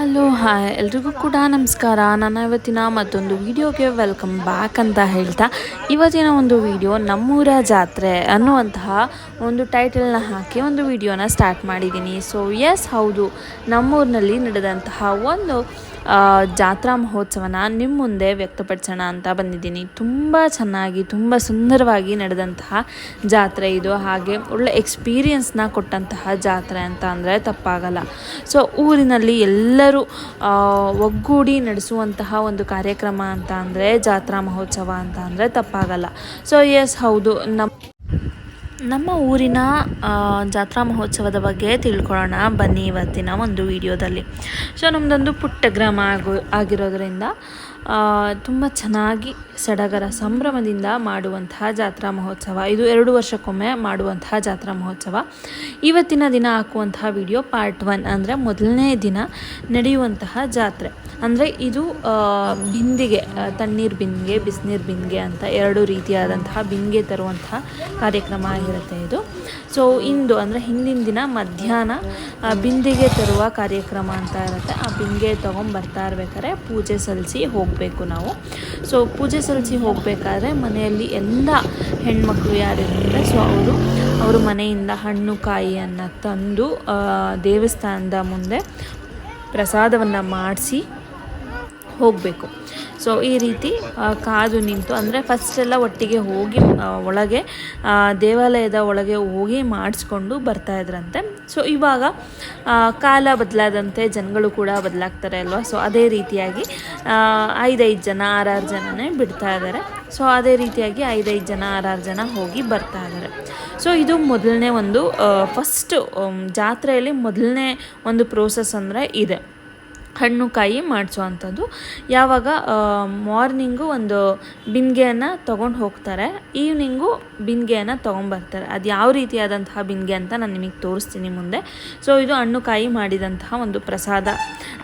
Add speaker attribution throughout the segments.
Speaker 1: Hello hi ಎಲ್ರಿಗೂ ಕೂಡ ನಮಸ್ಕಾರ. ನಾನು ಇವತ್ತಿನ ಮತ್ತೊಂದು ವಿಡಿಯೋಗೆ ವೆಲ್ಕಮ್ ಬ್ಯಾಕ್ ಅಂತ ಹೇಳ್ತಾ, ಇವತ್ತಿನ ಒಂದು ವಿಡಿಯೋ ನಮ್ಮೂರ ಜಾತ್ರೆ ಅನ್ನುವಂತಹ ಒಂದು ಟೈಟಲ್ನ ಹಾಕಿ ಒಂದು ವಿಡಿಯೋನ ಸ್ಟಾರ್ಟ್ ಮಾಡಿದ್ದೀನಿ. ಸೊ ಎಸ್ ಹೌದು, ನಮ್ಮೂರಿನಲ್ಲಿ ನಡೆದಂತಹ ಒಂದು ಜಾತ್ರಾ ಮಹೋತ್ಸವನ ನಿಮ್ಮ ಮುಂದೆ ವ್ಯಕ್ತಪಡಿಸೋಣ ಅಂತ ಬಂದಿದ್ದೀನಿ. ತುಂಬ ಚೆನ್ನಾಗಿ, ತುಂಬ ಸುಂದರವಾಗಿ ನಡೆದಂತಹ ಜಾತ್ರೆ ಇದು. ಹಾಗೆ ಒಳ್ಳೆ ಎಕ್ಸ್ಪೀರಿಯನ್ಸ್ನ ಕೊಟ್ಟಂತಹ ಜಾತ್ರೆ ಅಂತ ಅಂದರೆ ತಪ್ಪಾಗಲ್ಲ. ಸೊ ಊರಿನಲ್ಲಿ ಎಲ್ಲರೂ ಒಗ್ಗೂಡಿ ನಡೆಸುವಂತಹ ಒಂದು ಕಾರ್ಯಕ್ರಮ ಅಂತ ಅಂದರೆ ಜಾತ್ರಾ ಮಹೋತ್ಸವ ಅಂತ ಅಂದರೆ ತಪ್ಪಾಗಲ್ಲ. ಸೊ ಎಸ್ ಹೌದು. ನಮ್ಮ ನಮ್ಮ ಊರಿನ ಜಾತ್ರಾ ಮಹೋತ್ಸವದ ಬಗ್ಗೆ ತಿಳ್ಕೊಳ್ಳೋಣ. ಬನ್ನಿ ಇವತ್ತಿನ ಒಂದು ವಿಡಿಯೋದಲ್ಲಿ. ಸೊ ನಮ್ಮದೊಂದು ಪುಟ್ಟ ಗ್ರಾಮ ಆಗೋ, ಆಗಿರೋದ್ರಿಂದ ತುಂಬ ಚೆನ್ನಾಗಿ ಸಡಗರ ಸಂಭ್ರಮದಿಂದ ಮಾಡುವಂತಹ ಜಾತ್ರಾ ಮಹೋತ್ಸವ. ಇದು ಎರಡು ವರ್ಷಕ್ಕೊಮ್ಮೆ ಮಾಡುವಂತಹ ಜಾತ್ರಾ ಮಹೋತ್ಸವ. ಇವತ್ತಿನ ದಿನ ಹಾಕುವಂತಹ ವಿಡಿಯೋ ಪಾರ್ಟ್ ಒನ್ ಅಂದರೆ ಮೊದಲನೇ ದಿನ ನಡೆಯುವಂತಹ ಜಾತ್ರೆ. ಅಂದರೆ ಇದು ಬಿಂದಿಗೆ ತಣ್ಣೀರು ಬಿಂದಿಗೆ, ಬಿಸಿನೀರು ಬಿಂದಿಗೆ ಅಂತ ಎರಡು ರೀತಿಯಾದಂತಹ ಬಿಂದಿಗೆ ತರುವಂತಹ ಕಾರ್ಯಕ್ರಮ ಆಗಿರುತ್ತೆ ಇದು. ಸೊ ಇಂದು ಅಂದರೆ ಹಿಂದಿನ ದಿನ ಮಧ್ಯಾಹ್ನ ಬಿಂದಿಗೆ ತರುವ ಕಾರ್ಯಕ್ರಮ ಅಂತ ಇರುತ್ತೆ. ಆ ಬಿಂದಿಗೆ ತೊಗೊಂಬರ್ತಾ ಇರ್ಬೇಕಾದ್ರೆ ಪೂಜೆ ಸಲ್ಲಿಸಿ ಹೋಗಬೇಕು ನಾವು. ಸೊ ಪೂಜೆ ಸಲ್ಲಿಸಿ ಹೋಗಬೇಕಾದ್ರೆ ಮನೆಯಲ್ಲಿ ಎಲ್ಲ ಹೆಣ್ಮಕ್ಳು ಯಾರಿರ್ತಾರೆ ಸೊ ಅವರು ಅವರು ಮನೆಯಿಂದ ಹಣ್ಣು, ಕಾಯಿಯನ್ನು ತಂದು ದೇವಸ್ಥಾನದ ಮುಂದೆ ಪ್ರಸಾದವನ್ನು ಮಾಡಿಸಿ ಹೋಗಬೇಕು. ಸೊ, ಈ ರೀತಿ ಕಾದು ನಿಂತು, ಅಂದರೆ ಫಸ್ಟೆಲ್ಲ ಒಟ್ಟಿಗೆ ಹೋಗಿ ಒಳಗೆ ದೇವಾಲಯದ ಒಳಗೆ ಹೋಗಿ ಮಾಡಿಸ್ಕೊಂಡು ಬರ್ತಾ ಇದ್ರಂತೆ. ಸೊ, ಇವಾಗ ಕಾಲ ಬದಲಾದಂತೆ ಜನಗಳು ಕೂಡ ಬದಲಾಗ್ತಾರೆ ಅಲ್ವಾ? ಸೊ, ಅದೇ ರೀತಿಯಾಗಿ ಐದೈದು ಜನ, ಆರಾರು ಜನನೇ ಬಿಡ್ತಾ ಇದ್ದಾರೆ ಸೊ, ಅದೇ ರೀತಿಯಾಗಿ ಐದೈದು ಜನ, ಆರಾರು ಜನ ಹೋಗಿ ಬರ್ತಾ ಇದ್ದಾರೆ ಸೊ, ಇದು ಮೊದಲನೇ ಒಂದು ಫಸ್ಟ್ ಜಾತ್ರೆಯಲ್ಲಿ ಮೊದಲನೇ ಒಂದು ಪ್ರೋಸೆಸ್ ಅಂದರೆ ಇದೆ. ಹಣ್ಣು ಕಾಯಿ ಮಾಡಿಸೋ ಯಾವಾಗ ಮಾರ್ನಿಂಗು ಒಂದು ಬಿಂದಿಗೆಯನ್ನು ತೊಗೊಂಡು ಹೋಗ್ತಾರೆ. ಈವ್ನಿಂಗು ಬಿಂದಿಗೆಯನ್ನು ತೊಗೊಂಬರ್ತಾರೆ ಅದು ಯಾವ ರೀತಿಯಾದಂತಹ ಬಿಂದಿಗೆ ಅಂತ ನಾನು ನಿಮಗೆ ತೋರಿಸ್ತೀನಿ ಮುಂದೆ. ಸೊ, ಇದು ಹಣ್ಣು ಕಾಯಿ ಮಾಡಿದಂತಹ ಒಂದು ಪ್ರಸಾದ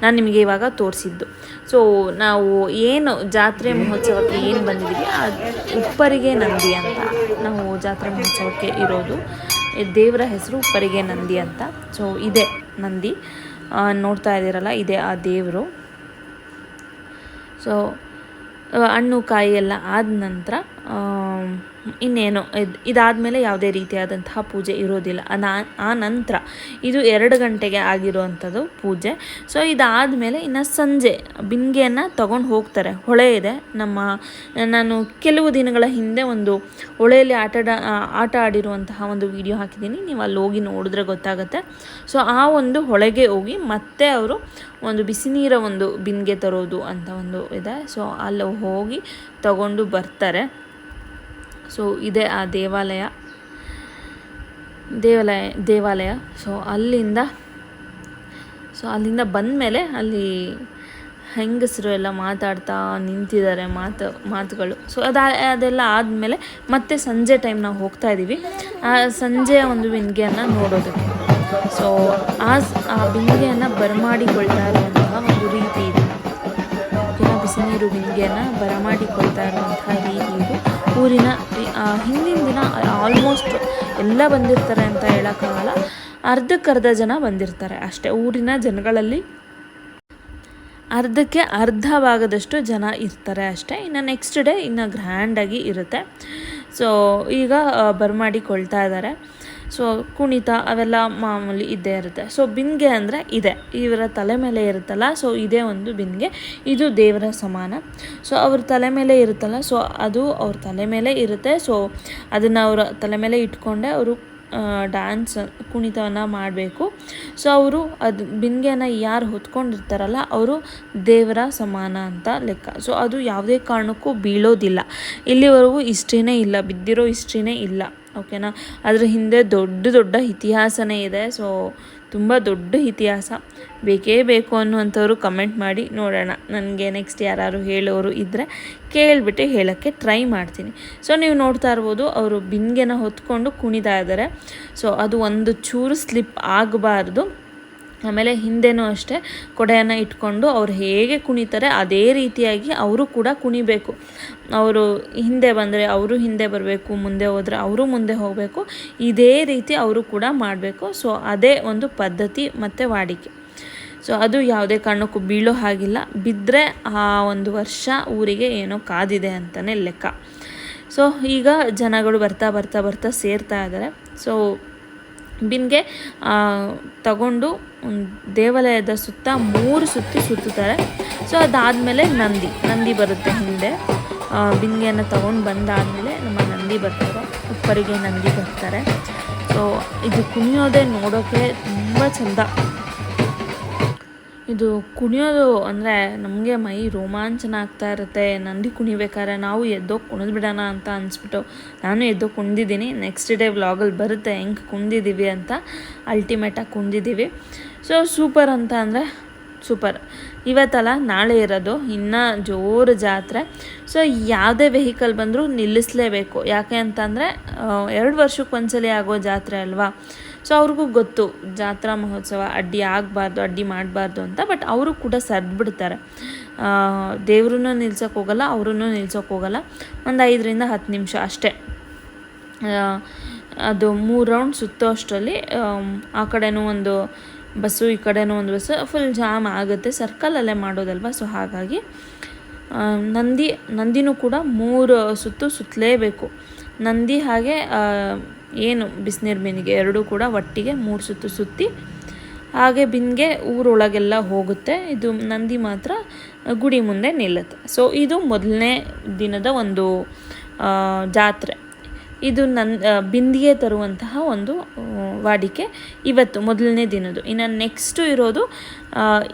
Speaker 1: ನಾನು ನಿಮಗೆ ಇವಾಗ ತೋರಿಸಿದ್ದು. ಸೊ, ನಾವು ಏನು ಜಾತ್ರೆ ಮಹೋತ್ಸವಕ್ಕೆ ಏನು ಬಂದಿದ್ದೀವಿ ಆ ಉಪ್ಪರಿಗೆ ನಂದಿ ಅಂತ. ನಾವು ಜಾತ್ರೆ ಮಹೋತ್ಸವಕ್ಕೆ ಇರೋದು. ದೇವರ ಹೆಸರು ಉಪ್ಪರಿಗೆ ನಂದಿ ಅಂತ. ಸೊ, ಇದೆ ನಂದಿ. ನೋಡ್ತಾ ಇದ್ದೀರಲ್ಲ ಇದೆ ಆ ದೇವರು. ಸೊ ಹಣ್ಣು ಕಾಯಿ ಎಲ್ಲ ಆದ ನಂತರ ಇನ್ನೇನು, ಇದು, ಇದಾದಮೇಲೆ ಯಾವುದೇ ರೀತಿಯಾದಂತಹ ಪೂಜೆ ಇರೋದಿಲ್ಲ. ಆ ನಂತರ ಇದು ಎರಡು ಗಂಟೆಗೆ ಆಗಿರುವಂಥದ್ದು ಪೂಜೆ. ಸೊ ಇದಾದಮೇಲೆ ಇನ್ನು ಸಂಜೆ ಬಿಂದಿಗೆಯನ್ನು ತಗೊಂಡು ಹೋಗ್ತಾರೆ. ಹೊಳೆ ಇದೆ. ನಮ್ಮ, ನಾನು ಕೆಲವು ದಿನಗಳ ಹಿಂದೆ ಒಂದು ಹೊಳೆಯಲ್ಲಿ ಆಟ ಆಟ ಆಡಿರುವಂತಹ ಒಂದು ವಿಡಿಯೋ ಹಾಕಿದ್ದೀನಿ. ನೀವು ಅಲ್ಲಿ ಹೋಗಿ ನೋಡಿದ್ರೆ ಗೊತ್ತಾಗುತ್ತೆ. ಸೊ ಆ ಒಂದು ಹೊಳೆಗೆ ಹೋಗಿ ಮತ್ತೆ ಅವರು ಒಂದು ಬಿಸಿ ನೀರ ಒಂದು ಬಿಂದಿಗೆ ತರೋದು ಅಂತ ಒಂದು ಇದೆ. ಸೊ ಅಲ್ಲಿ ಹೋಗಿ ತಗೊಂಡು ಬರ್ತಾರೆ. ಸೊ ಇದೆ ಆ ದೇವಾಲಯ. ದೇವಾಲಯ ದೇವಾಲಯ. ಸೊ ಅಲ್ಲಿಂದ ಸೊ ಅಲ್ಲಿಂದ ಬಂದ ಮೇಲೆ ಅಲ್ಲಿ ಹೆಂಗಸರು ಎಲ್ಲ ಮಾತಾಡ್ತಾ ನಿಂತಿದ್ದಾರೆ ಮಾತು, ಮಾತುಗಳು. ಸೊ ಅದು, ಅದೆಲ್ಲ ಆದಮೇಲೆ ಮತ್ತೆ ಸಂಜೆ ಟೈಮ್ ನಾವು ಹೋಗ್ತಾ ಇದ್ದೀವಿ ಆ ಸಂಜೆಯ ಒಂದು ಬಿಂದಿಗೆಯನ್ನು ನೋಡೋದಕ್ಕೆ. ಸೊ, ಆ ಬಿಂದಿಗೆಯನ್ನು ಬರಮಾಡಿಕೊಳ್ತಾ ಇರುವಂತಹ ಒಂದು ರೀತಿ ಇದೆ. ಓಕೆನಾ ಬಿಸಿ ನೀರು ಬಿಂದಿಗೆಯನ್ನು ಬರಮಾಡಿಕೊಳ್ತಾ ಇರುವಂತಹ ಇದು ಊರಿನ ಹಿಂದಿನ ದಿನ ಆಲ್ಮೋಸ್ಟ್ ಎಲ್ಲ ಬಂದಿರ್ತಾರೆ ಅಂತ ಹೇಳೋಕ್ಕಾಗಲ್ಲ. ಅರ್ಧಕ್ಕರ್ಧ ಜನ ಬಂದಿರ್ತಾರೆ ಅಷ್ಟೇ ಊರಿನ ಜನಗಳಲ್ಲಿ. ಅರ್ಧಕ್ಕೆ ಅರ್ಧ ಭಾಗದಷ್ಟು ಜನ ಇರ್ತಾರೆ ಅಷ್ಟೇ. ಇನ್ನು ನೆಕ್ಸ್ಟ್ ಡೇ ಇನ್ನು ಗ್ರ್ಯಾಂಡಾಗಿ ಇರುತ್ತೆ. ಸೊ ಈಗ ಬರಮಾಡಿಕೊಳ್ತಾ ಇದ್ದಾರೆ ಸೊ ಕುಣಿತ ಅವೆಲ್ಲ ಮಾಮೂಲಿ ಇದ್ದೇ ಇರುತ್ತೆ. ಸೊ ಬಿಂದಿಗೆ ಅಂದರೆ ಇದೆ. ಇವರ ತಲೆ ಮೇಲೆ ಇರುತ್ತಲ್ಲ ಸೊ ಇದೇ ಒಂದು ಬಿಂದಿಗೆ ಇದು ದೇವರ ಸಮಾನ. ಸೊ ಅವ್ರ ತಲೆ ಮೇಲೆ ಇರುತ್ತಲ್ಲ ಸೊ ಅದು ಅವ್ರ ತಲೆ ಮೇಲೆ ಇರುತ್ತೆ. ಸೊ ಅದನ್ನು ಅವರ ತಲೆ ಮೇಲೆ ಇಟ್ಕೊಂಡೆ ಅವರು ಡ್ಯಾನ್ಸ್ ಕುಣಿತವನ್ನು ಮಾಡಬೇಕು. ಸೊ ಅವರು ಅದು ಬಿಂದಿಗೆನ ಯಾರು ಹೊತ್ಕೊಂಡಿರ್ತಾರಲ್ಲ, ಅವರು ದೇವರ ಸಮಾನ ಅಂತ ಲೆಕ್ಕ. ಸೊ ಅದು ಯಾವುದೇ ಕಾರಣಕ್ಕೂ ಬೀಳೋದಿಲ್ಲ. ಇಲ್ಲಿವರೆಗೂ ಹಿಸ್ಟ್ರಿನೇ ಇಲ್ಲ, ಬಿದ್ದಿರೋ ಹಿಸ್ಟ್ರಿನೇ ಇಲ್ಲ. ಓಕೆನಾ? ಅದರ ಹಿಂದೆ ದೊಡ್ಡ ದೊಡ್ಡ ಇತಿಹಾಸನೇ ಇದೆ. ಸೊ, ತುಂಬ ದೊಡ್ಡ ಇತಿಹಾಸ. ಬೇಕೇ ಬೇಕು ಅನ್ನುವಂಥವ್ರು ಕಮೆಂಟ್ ಮಾಡಿ ನೋಡೋಣ. ನನಗೆ ನೆಕ್ಸ್ಟ್ ಯಾರು ಹೇಳೋರು ಇದ್ದರೆ ಕೇಳಿಬಿಟ್ಟು ಹೇಳೋಕ್ಕೆ ಟ್ರೈ ಮಾಡ್ತೀನಿ. ಸೊ ನೀವು ನೋಡ್ತಾ ಇರ್ಬೋದು, ಅವರು ಬಿಂದಿಗೆನ ಹೊತ್ಕೊಂಡು ಕುಣಿತಾ ಇದ್ದಾರೆ. ಸೊ ಅದು ಒಂದು ಚೂರು ಸ್ಲಿಪ್ ಆಗಬಾರ್ದು. ಆಮೇಲೆ ಹಿಂದೆನೂ ಅಷ್ಟೇ ಕೊಡೆಯನ್ನು ಇಟ್ಕೊಂಡು ಅವ್ರು ಹೇಗೆ ಕುಣಿತಾರೆ ಅದೇ ರೀತಿಯಾಗಿ ಅವರು ಕೂಡ ಕುಣಿಬೇಕು. ಅವರು ಹಿಂದೆ ಬಂದರೆ ಅವರು ಹಿಂದೆ ಬರಬೇಕು, ಮುಂದೆ ಹೋದರೆ ಅವರು ಮುಂದೆ ಹೋಗಬೇಕು. ಇದೇ ರೀತಿ ಅವರು ಕೂಡ ಮಾಡಬೇಕು. ಸೊ, ಅದೇ ಒಂದು ಪದ್ಧತಿ ಮತ್ತು ವಾಡಿಕೆ. ಸೊ, ಅದು ಯಾವುದೇ ಕಾರಣಕ್ಕೂ ಬೀಳೋ ಹಾಗಿಲ್ಲ. ಬಿದ್ದರೆ ಆ ಒಂದು ವರ್ಷ ಊರಿಗೆ ಏನೋ ಕಾದಿದೆ ಅಂತಲೇ ಲೆಕ್ಕ. ಸೊ, ಈಗ ಜನಗಳು ಬರ್ತಾ ಬರ್ತಾ ಬರ್ತಾ ಸೇರ್ತಾ ಇದ್ದಾರೆ. ಸೊ, ಬಿನ್ಗೆ ತಗೊಂಡು ದೇವಾಲಯದ ಸುತ್ತ ಮೂರು ಸುತ್ತಿ ಸುತ್ತುತ್ತಾರೆ. ಸೊ ಅದಾದಮೇಲೆ ನಂದಿ ನಂದಿ ಬರುತ್ತೆ ಹಿಂದೆ. ಬಿಂದಿಯನ್ನು ತೊಗೊಂಡು ಬಂದಾದಮೇಲೆ ನಮ್ಮ ನಂದಿ ಬರ್ತಾರೆ ಉಪ್ಪರಿಗೆ ನಂದಿ ಬರ್ತಾರೆ ಸೊ ಇದು ಕುಣಿಯೋದೇ ನೋಡೋಕ್ಕೆ ತುಂಬ ಚೆಂದ. ಇದು ಕುಣಿಯೋದು ಅಂದರೆ ನಮಗೆ ಮೈ ರೋಮಾಂಚನ ಆಗ್ತಾ ಇರುತ್ತೆ. ನಂದಿ ಕುಣಿಬೇಕಾದ್ರೆ ನಾವು ಎದ್ದೋಗಿ ಕುಣಿದ್ಬಿಡೋಣ ಅಂತ ಅನಿಸ್ಬಿಟ್ಟು ನಾನು ಎದ್ದೋಗಿ ಕುಣಿದಿದ್ದೀನಿ. ನೆಕ್ಸ್ಟ್ ಡೇ ವ್ಲಾಗಲ್ಲಿ ಬರುತ್ತೆ. ಹೆಂಗೆ ಕುಣಿದಿದ್ದೀವಿ ಅಂತ ಅಲ್ಟಿಮೇಟಾಗಿ ಕುಣಿದಿದ್ದೀವಿ ಸೊ ಸೂಪರ್ ಅಂತ ಅಂದರೆ ಸೂಪರ್ ಇವತ್ತಲ್ಲ ನಾಳೆ ಇರೋದು, ಇನ್ನೂ ಜೋರು ಜಾತ್ರೆ. ಸೊ ಯಾವುದೇ ವೆಹಿಕಲ್ ಬಂದರೂ ನಿಲ್ಲಿಸಲೇಬೇಕು. ಯಾಕೆ ಅಂತಂದರೆ ಎರಡು ವರ್ಷಕ್ಕೊಂದ್ಸಲಿ ಆಗೋ ಜಾತ್ರೆ ಅಲ್ವಾ? ಸೊ ಅವ್ರಿಗೂ ಗೊತ್ತು, ಜಾತ್ರಾ ಮಹೋತ್ಸವ ಅಡ್ಡಿ ಆಗಬಾರ್ದು, ಅಡ್ಡಿ ಮಾಡಬಾರ್ದು ಅಂತ ಬಟ್ ಅವರು ಕೂಡ ಸರ್ದ್ಬಿಡ್ತಾರೆ. ದೇವ್ರೂ ನಿಲ್ಸೋಕೆ ಹೋಗಲ್ಲ ಅವ್ರೂ ನಿಲ್ಸೋಕೆ ಹೋಗಲ್ಲ. ಒಂದು ಐದರಿಂದ ಹತ್ತು ನಿಮಿಷ ಅಷ್ಟೇ. ಅದು ಮೂರು ರೌಂಡ್ ಸುತ್ತೋ ಅಷ್ಟರಲ್ಲಿ ಆ ಕಡೆನೂ ಒಂದು ಬಸ್ಸು ಈ ಕಡೆನೂ ಒಂದು ಬಸ್ಸು ಫುಲ್ ಜಾಮ್ ಆಗುತ್ತೆ. ಸರ್ಕಲಲ್ಲೇ ಮಾಡೋದಲ್ವ? ಸೊ ಹಾಗಾಗಿ ನಂದಿ, ನಂದಿನೂ ಕೂಡ ಮೂರು ಸುತ್ತು ಸುತ್ತಲೇಬೇಕು. ನಂದಿ ಹಾಗೆ ಏನು ಬಿಸಿನೀರು ಮೀನಿಗೆ ಎರಡೂ ಕೂಡ ಒಟ್ಟಿಗೆ ಮೂರು ಸುತ್ತು ಸುತ್ತಿ, ಹಾಗೆ ಬಿನ್ಗೆ ಊರೊಳಗೆಲ್ಲ ಹೋಗುತ್ತೆ. ಇದು ನಂದಿ ಮಾತ್ರ ಗುಡಿ ಮುಂದೆ ನಿಲ್ಲುತ್ತೆ. ಸೊ ಇದು ಮೊದಲನೇ ದಿನದ ಒಂದು ಜಾತ್ರೆ. ಇದು ನನ್ನ ಬಿಂದಿಗೆ ತರುವಂತಹ ಒಂದು ವಾಡಿಕೆ. ಇವತ್ತು ಮೊದಲನೇ ದಿನದ್ದು. ಇನ್ನು ನೆಕ್ಸ್ಟು ಇರೋದು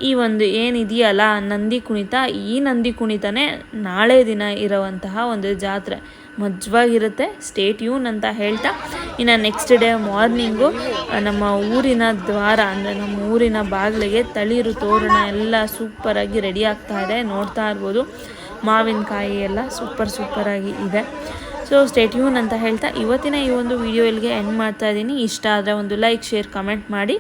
Speaker 1: ಈ ಒಂದು ಏನಿದೆಯಲ್ಲ, ನಂದಿ ಕುಣಿತ. ಈ ನಂದಿ ಕುಣಿತನೇ ನಾಳೆ ದಿನ ಇರುವಂತಹ ಒಂದು ಜಾತ್ರೆ. ಮಜ್ವಾಗಿರುತ್ತೆ. ಸ್ಟೇಟ್ ಯೂನ್ ಅಂತ ಹೇಳ್ತಾ. ಇನ್ನು ನೆಕ್ಸ್ಟ್ ಡೇ ಮಾರ್ನಿಂಗು ನಮ್ಮ ಊರಿನ ದ್ವಾರ, ಅಂದರೆ ನಮ್ಮ ಊರಿನ ಬಾಗಿಲಿಗೆ ತಳಿರು ತೋರಣ ಎಲ್ಲ ಸೂಪರಾಗಿ ರೆಡಿ ಆಗ್ತಾ ಇದೆ. ನೋಡ್ತಾ ಇರ್ಬೋದು. ಮಾವಿನಕಾಯಿ ಎಲ್ಲ ಸೂಪರ್ ಸೂಪರಾಗಿ ಇದೆ. ಸೊ ಸ್ಟೇಟ್ಯೂನ್ ಅಂತ ಹೇಳ್ತಾ ಇವತ್ತಿನ ಈ ಒಂದು ವಿಡಿಯೋ ಇಲ್ಲಿಗೆ ಎಂಡ್ ಮಾಡ್ತಾ ಇದ್ದೀನಿ. ಇಷ್ಟ ಆದರೆ ಒಂದು ಲೈಕ್ ಶೇರ್ ಕಮೆಂಟ್ ಮಾಡಿ.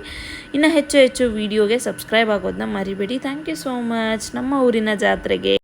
Speaker 1: ಇನ್ನು ಹೆಚ್ಚು ಹೆಚ್ಚು ವಿಡಿಯೋಗೆ ಸಬ್ಸ್ಕ್ರೈಬ್ ಆಗೋದನ್ನ ಮರಿಬೇಡಿ. ಥ್ಯಾಂಕ್ ಯು ಸೋ ಮಚ್ ನಮ್ಮ ಊರಿನ ಜಾತ್ರೆಗೆ.